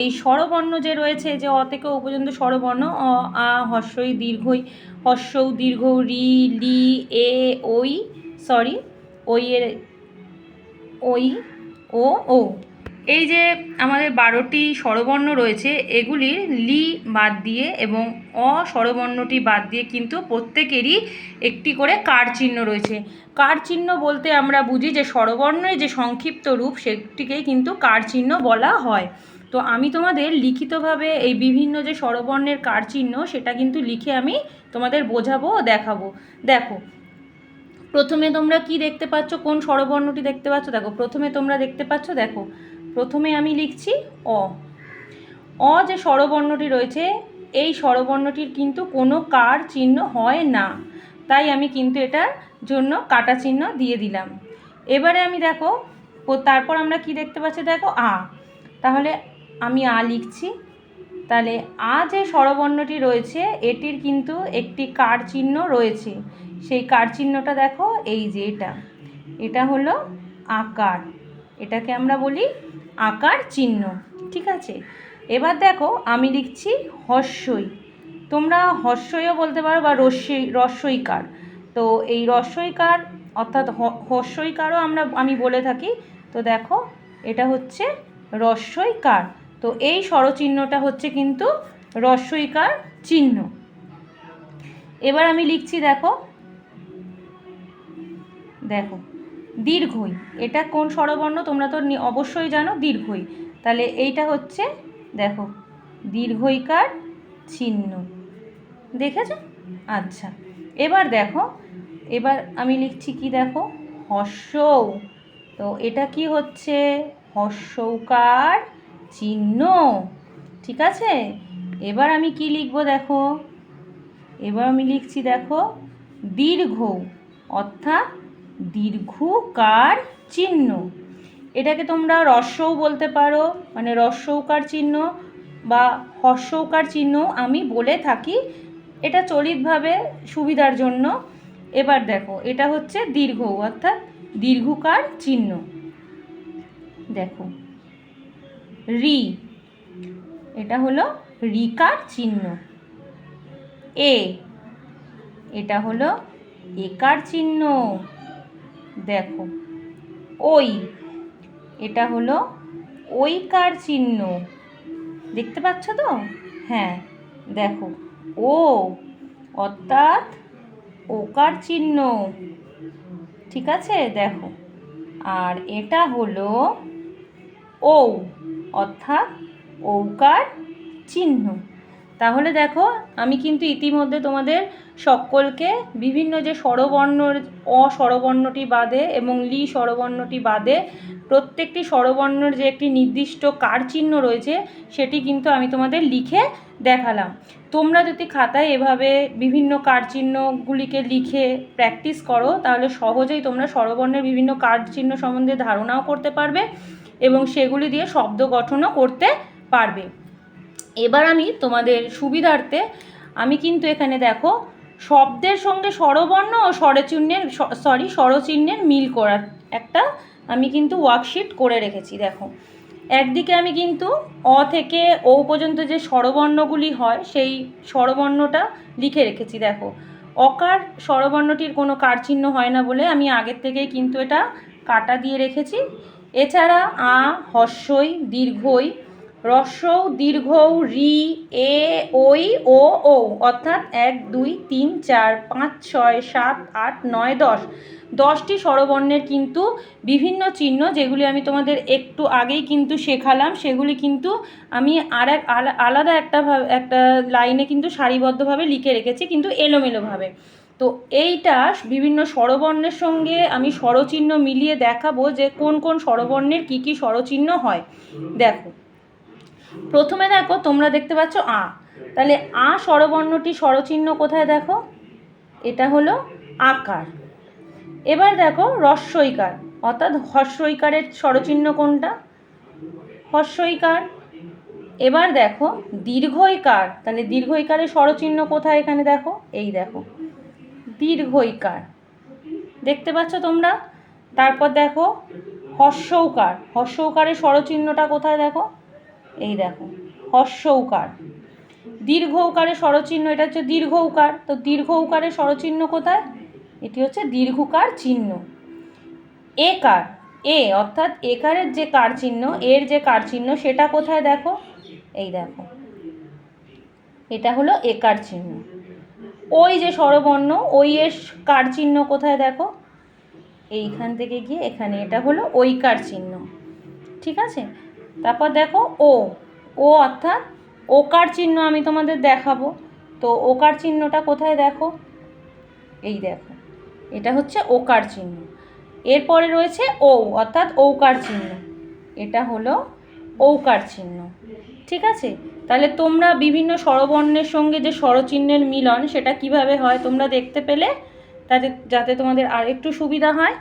এই স্বরবর্ণ যে রয়েছে, যে অ থেকে ও পর্যন্ত স্বরবর্ণ, অ, আ, হর্ষই, দীর্ঘই, হর্ষৌ, দীর্ঘ, রি, লি, এ, ওই সরি ওই এর, ওই, ও ও। এই যে আমাদের বারোটি স্বরবর্ণ রয়েছে, এগুলির লি বাদ দিয়ে এবং অ স্বরবর্ণটি বাদ দিয়ে কিন্তু প্রত্যেকেরই একটি করে কার চিহ্ন রয়েছে। কার চিহ্ন বলতে আমরা বুঝি যে স্বরবর্ণের যে সংক্ষিপ্ত রূপ, সেটিকেই কিন্তু কার চিহ্ন বলা হয়। তো আমি তোমাদের লিখিতভাবে এই বিভিন্ন যে স্বরবর্ণের কার চিহ্ন সেটা কিন্তু লিখে আমি তোমাদের বোঝাবো ও দেখাবো। দেখো, প্রথমে তোমরা কি দেখতে পাচ্ছ? কোন স্বরবর্ণটি দেখতে পাচ্ছ? দেখো, প্রথমে তোমরা দেখতে পাচ্ছ, দেখো, প্রথমে আমি লিখছি অ। অ যে স্বরবর্ণটি রয়েছে, এই স্বরবর্ণটির কিন্তু কোনো কার চিহ্ন হয় না। তাই আমি কিন্তু এটার জন্য কাটা চিহ্ন দিয়ে দিলাম। এবারে আমি দেখো, তারপর আমরা কি দেখতে পাচ্ছি? দেখো, আ। তাহলে আমি আ লিখছি। তাহলে আ যে স্বরবর্ণটি রয়েছে, এটির কিন্তু একটি কার চিহ্ন রয়েছে। সেই কার চিহ্নটা দেখো, এই যে এটা। এটা হলো আকার। এটাকে আমরা বলি আকার চিহ্ন। ঠিক আছে? এবার দেখো, আমি লিখছি হর্ষই তোমরা হর্ষইও বলতে পারো বা রস্যই, রস্যইকার। তো এই রস্যইকার, অর্থাৎ হ- হর্ষইকারও আমরা, আমি বলে থাকি। তো দেখো, এটা হচ্ছে রস্যইকার। তো এই স্বরচিহ্নটা হচ্ছে কিন্তু রস্যইকার চিহ্ন। এবার আমি লিখছি, দেখো। দেখো, দীর্ঘই। এটা কোন স্বরবর্ণ? তোমরা তো অবশ্যই জানো দীর্ঘই। তাহলে এইটা হচ্ছে, দেখো, দীর্ঘইকার চিহ্ন। দেখেছ? আচ্ছা। এবার দেখো, এবার আমি লিখছি কি, দেখো, হর্ষৌ। তো এটা কি হচ্ছে? হর্ষৌকার চিহ্ন। ঠিক আছে? এবার আমি কি লিখব দেখো? এবার আমি লিখছি দেখো, দীর্ঘ, অর্থাৎ দীর্ঘকার চিহ্ন। এটাকে তোমরা রস্যও বলতে পারো মানে রস্যৌকার চিহ্ন বা হর্ষৌকার চিহ্ন আমি বলে থাকি। এটা চলিতভাবে সুবিধার জন্য। এবার দেখো, এটা হচ্ছে দীর্ঘ, অর্থাৎ দীর্ঘকার চিহ্ন। দেখো রি। এটা হলো রিকার চিহ্ন। এ। এটা হলো একার চিহ্ন। দেখো। ওই। এটা হলো ওইকার চিহ্ন। দেখতে পাচ্ছ তো? হ্যাঁ দেখো। ও, অর্থাৎ ওকার চিহ্ন। ঠিক আছে? দেখো। আর এটা হলো ও অর্থাৎ ঔকার চিহ্ন। তাহলে দেখো, আমি কিন্তু ইতিমধ্যে তোমাদের সকলকে বিভিন্ন যে স্বরবর্ণর অ স্বরবর্ণটি বাদে এবং লি স্বরবর্ণটি বাদে প্রত্যেকটি স্বরবর্ণের যে একটি নির্দিষ্ট কার চিহ্ন রয়েছে, সেটি কিন্তু আমি তোমাদের লিখে দেখালাম। তোমরা যদি খাতায় এভাবে বিভিন্ন কার চিহ্নগুলিকে লিখে প্র্যাকটিস করো, তাহলে সহজেই তোমরা স্বরবর্ণের বিভিন্ন কার চিহ্ন সম্বন্ধে ধারণাও করতে পারবে। এবং সেগুলি দিয়ে শব্দ গঠনও করতে পারবে। এবার আমি তোমাদের সুবিধার্থে আমি কিন্তু এখানে দেখো, শব্দের সঙ্গে স্বরবর্ণ ও স্বরচিহ্নের সরি স্বরচিহ্নের মিল করার একটা আমি কিন্তু ওয়ার্কশিট করে রেখেছি, দেখো। একদিকে আমি কিন্তু অ থেকে ও পর্যন্ত যে স্বরবর্ণগুলি হয়, সেই স্বরবর্ণটা লিখে রেখেছি, দেখো। অকার স্বরবর্ণটির কোনো কার চিহ্ন হয় না বলে আমি আগের থেকেই কিন্তু এটা কাটা দিয়ে রেখেছি। এছাড়া আ হর্ষই দীর্ঘই রস্যৌ দীর্ঘৌ রি, এ, ওই, ও ও অর্থাৎ এক, দুই, তিন, চার, পাঁচ, ছয়, সাত, আট, নয়, দশ। দশটি স্বরবর্ণের কিন্তু বিভিন্ন চিহ্ন যেগুলি আমি তোমাদের একটু আগেই কিন্তু শেখালাম, সেগুলি কিন্তু আমি আর এক আলা- আলাদা একটা একটা লাইনে কিন্তু সারিবদ্ধভাবে লিখে রেখেছি, কিন্তু এলোমেলোভাবে। তো এইটা বিভিন্ন স্বরবর্ণের সঙ্গে আমি স্বরচিহ্ন মিলিয়ে দেখাবো যে কোন কোন স্বরবর্ণের কী কী স্বরচিহ্ন হয়। দেখো। প্রথমে দেখো, তোমরা দেখতে পাচ্ছ আ। তাহলে আ স্বরবর্ণটি স্বরচিহ্ন কোথায় দেখো? এটা হলো আকার। এবার দেখো রস্যইকার অর্থাৎ হর্ষইকারের স্বরচিহ্ন কোনটা? হর্ষইকার এবার দেখো, দীর্ঘইকার। তাহলে দীর্ঘইকারের স্বরচিহ্ন কোথায় এখানে দেখো? এই দেখো। দীর্ঘইকার। দেখতে পাচ্ছ তোমরা? তারপর দেখো, হর্ষৌকার। হর্ষৌকারের স্বরচিহ্নটা কোথায় দেখো? এই দেখো হর্ষ উকার দীর্ঘ উকারে স্বরচিহ্ন, এটা হচ্ছে দীর্ঘ উকার তো দীর্ঘ উকারে স্বরচিহ্ন কোথায়? এটি হচ্ছে দীর্ঘকার চিহ্ন। এ কার এ অর্থাৎ একারের যে কার চিহ্ন, এর যে কার চিহ্ন, সেটা কোথায় দেখো? এই দেখো, এটা হলো একার চিহ্ন। ওই যে স্বরবর্ণ, ওই এর কার চিহ্ন কোথায় দেখো? এইখান থেকে গিয়ে এখানে এটা হলো ঐকার চিহ্ন। ঠিক আছে? তারপর দেখো ও ও অর্থাৎ ওকার চিহ্ন আমি তোমাদের দেখাবো। তো ওকার চিহ্নটা কোথায় দেখো? এই দেখো, এটা হচ্ছে ওকার চিহ্ন। এরপরে রয়েছে ও, অর্থাৎ ঔকার চিহ্ন। এটা হলো ঔকার চিহ্ন। ঠিক আছে? তাহলে তোমরা বিভিন্ন স্বরবর্ণের সঙ্গে যে স্বরচিহ্নের মিলন, সেটা কীভাবে হয় তোমরা দেখতে পেলে? তাতে, যাতে তোমাদের আর একটু সুবিধা হয়।